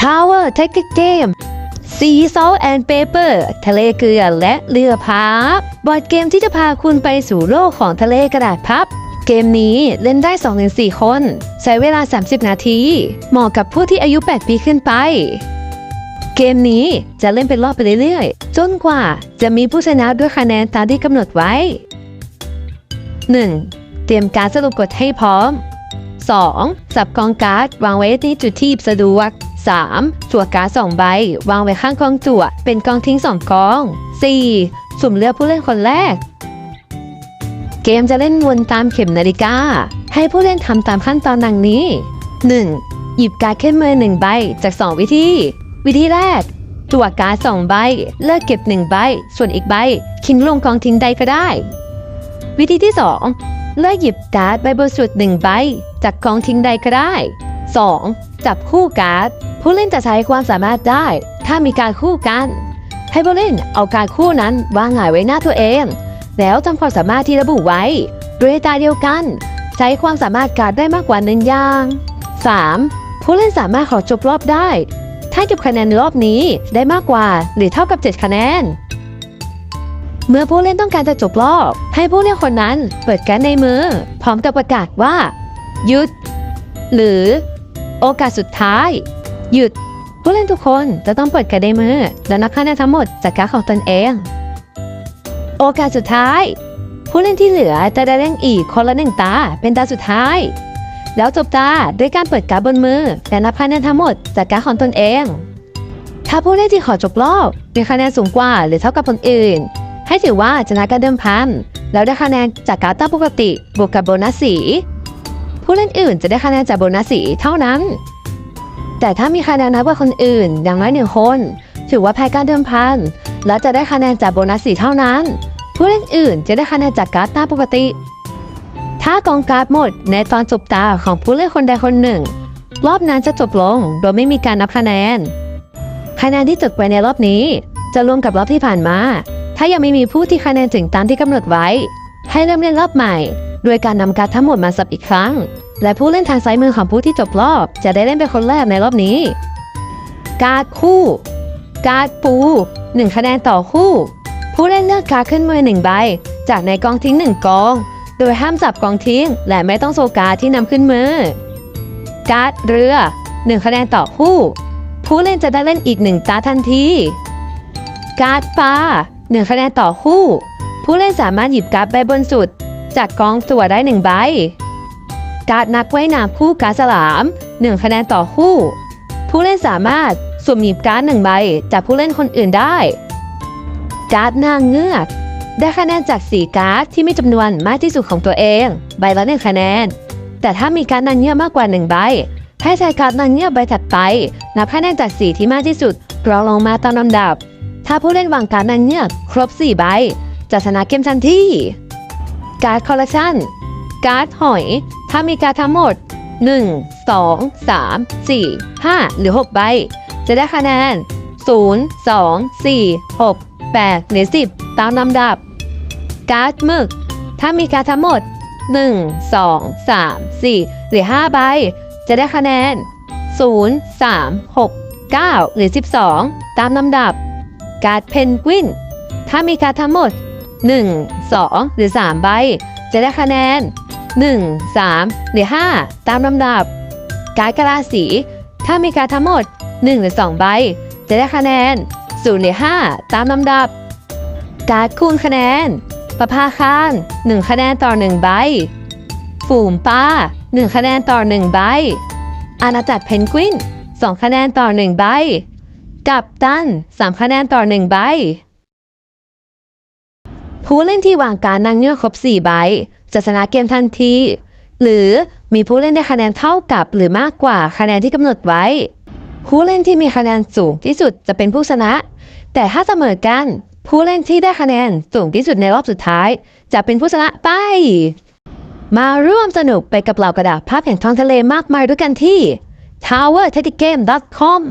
Power Tactic Game Sea Salt and Paper ทะเลเกลือและเรือพับบอร์ดเกมที่จะพาคุณไปสู่โลกของทะเลกระดาษพับ เกมนี้เล่นได้ 2-4 คน ใช้เวลา 30 นาที เหมาะกับผู้ที่อายุ 8 ปีขึ้นไป เกมนี้จะเล่นเป็นรอบไปเรื่อยๆ จนกว่าจะมีผู้ชนะด้วยคะแนนตามที่กำหนดไว้ 1. เตรียมการสรุปกดให้พร้อม 2. สับกองการ์ดวางไว้ที่จุดที่สะดวก 3. จั่วการ์ดสองใบ วางไว้ข้างกองจั่ว เป็นกองทิ้งสองกอง 4. สุ่มเลือกผู้เล่นคนแรก เกมจะเล่นวนตามเข็มนาฬิกา ให้ผู้เล่นทำตามขั้นตอนดังนี้ 1. หยิบการ์ดขึ้นมือหนึ่งใบจาก 2 วิธี วิธีแรก จั่วการ์ดสองใบ เลือกเก็บหนึ่งใบ ส่วนอีกใบทิ้งลงกองทิ้งใดก็ได้ วิธีที่ 2 เลือกหยิบการ์ดใบบนสุดหนึ่งใบจากกองทิ้งใดก็ได้ 2. จับคู่การ์ด ผู้เล่นจะใช้ความสามารถได้ ถ้ามีการคู่กัน ให้ผู้เล่นเอาการคู่นั้นวางหงายไว้หน้าตัวเอง แล้วจำความสามารถที่ระบุไว้โดยตาเดียวกัน ใช้ความสามารถการได้มากกว่าหนึ่งอย่าง 3. ผู้เล่นสามารถขอจบรอบได้ ถ้าเก็บคะแนนในรอบนี้ได้มากกว่าหรือเท่ากับ 7 คะแนน เมื่อผู้เล่นต้องการจะจบรอบ ให้ผู้เล่นคนนั้นเปิดการในมือ พร้อมกับประกาศว่า หยุด หรือ โอกาสสุดท้าย หยุด ผู้เล่นทุกคนจะต้องเปิดการดในมือและนับคะแนนทั้งหมดจากการดของตนเอง โอกาสสุดท้าย ผู้เล่นที่เหลือจะได้เล่นอีกคนละหนึ่งตาเป็นตาสุดท้าย แล้วจบตาด้วยการเปิดการดบนมือและนับคะแนนทั้งหมดจากการดของตนเอง ถ้าผู้เล่นที่ขอจบรอบมีคะแนนสูงกว่าหรือเท่ากับคนอื่น ให้ถือว่าชนะการเดิมพันแล้วได้คะแนนจากการดตาปกติบวกกับโบนัสสีผู้เล่นอื่นจะได้คะแนนจากโบนัสสีเท่านั้น แต่ถ้ามีคะแนนน้อยกว่าคนอื่น อย่างน้อยหนึ่งคน ถือว่าแพ้การเดิมพัน และจะได้คะแนนจากโบนัสสีเท่านั้น ผู้เล่นอื่นจะได้คะแนนจากการ์ดตามปกติ ถ้ากองการ์ดหมดในตอนจบตาของผู้เล่นคนใดคนหนึ่ง รอบนั้นจะจบลงโดยไม่มีการนับคะแนน คะแนนที่จดไวในรอบนี้ จะรวมกับรอบที่ผ่านมา ถ้ายังไม่มีผู้ที่คะแนนถึงตามที่กำหนดไว้ ให้เริ่มเล่นรอบใหม่ โดยการนำการ์ดทั้งหมดมาสับอีกครั้ง และผู้เล่นทางซ้ายมือของผู้ที่จบรอบ จะได้เล่นเป็นคนแรกในรอบนี้ การ์ดคู่ การ์ดปูหนึ่งคะแนนต่อคู่ ผู้เล่นเลือกการ์ดขึ้นมือหนึ่งใบ จากในกองทิ้งหนึ่งกอง โดยห้ามจับกองทิ้ง และไม่ต้องโซกาที่นำขึ้นมือ การ์ดเรือหนึ่งคะแนนต่อคู่ ผู้เล่นจะได้เล่นอีกหนึ่งตาทันที การ์ดปลาหนึ่งคะแนนต่อคู่ ผู้เล่นสามารถหยิบการ์ดใบบนสุด จากกองตัวได้หนึ่งใบ การ์ดนักว่ายน้ำคู่การ์ดสลามหนึ่งคะแนนต่อคู่ ผู้เล่นสามารถสุ่มหยิบการ์ดหนึ่งใบจากผู้เล่นคนอื่นได้ การ์ดนางเงือกได้คะแนนจากสีการ์ดที่มีจำนวนมากที่สุดของตัวเอง ใบละหนึ่งคะแนน แต่ถ้ามีการดนางเงือกมากกว่าหนึ่งใบ ให้ใช้การดนางเงือกใบถัดไปนับคะแนนจากสีที่มากที่สุดรองลงมาตามลำดับ ถ้าผู้เล่นวางการดนางเงือกครบ 4 ใบจะชนะเกมทันทีการ์ดคอลเลคชัน การ์ดหอย ถ้ามีการดทั้งหมด 1 2 3 4 5 หรือ 6 ใบ จะได้คะแนน 0 2 4 6 8 หรือ 10 ตามลำดับ การ์ดหมึก ถ้ามีการดทั้งหมด 1 2 3 4 หรือ 5 ใบ จะได้คะแนน 0 3 6 9 หรือ 12 ตามลำดับ การ์ดเพนกวิน ถ้ามีการดทั้งหมด 1 2 หรือ 3 ใบ จะได้คะแนน 1 3 หรือ 5 ตามลำดับ การกะลาสีถ้ามีการทั้งหมด 1 หรือ 2 ใบ จะได้คะแนน0หรือ 5 ตามลำดับ การคูณคะแนน ประภาคาร 1 คะแนนต่อ 1 ใบ ฝูงปลา1 คะแนนต่อ 1 ใบ อาณาจักรเพนกวิน 2 คะแนนต่อ 1 ใบ กับตัน 3 คะแนนต่อ 1 ใบ ผู้เล่นที่วางการนางเงือกครบ 4 ใบ จะชนะเกมทันที หรือมีผู้เล่นได้คะแนนเท่ากับหรือมากกว่าคะแนนที่กำหนดไว้ ผู้เล่นที่มีคะแนนสูงที่สุดจะเป็นผู้ชนะ แต่ถ้าเสมอกัน ผู้เล่นที่ได้คะแนนสูงที่สุดในรอบสุดท้าย จะเป็นผู้ชนะไป มาร่วมสนุกไปกับเหล่ากระดาษภาพแห่งท้องทะเลมากมายด้วยกันที่ towerthegame.com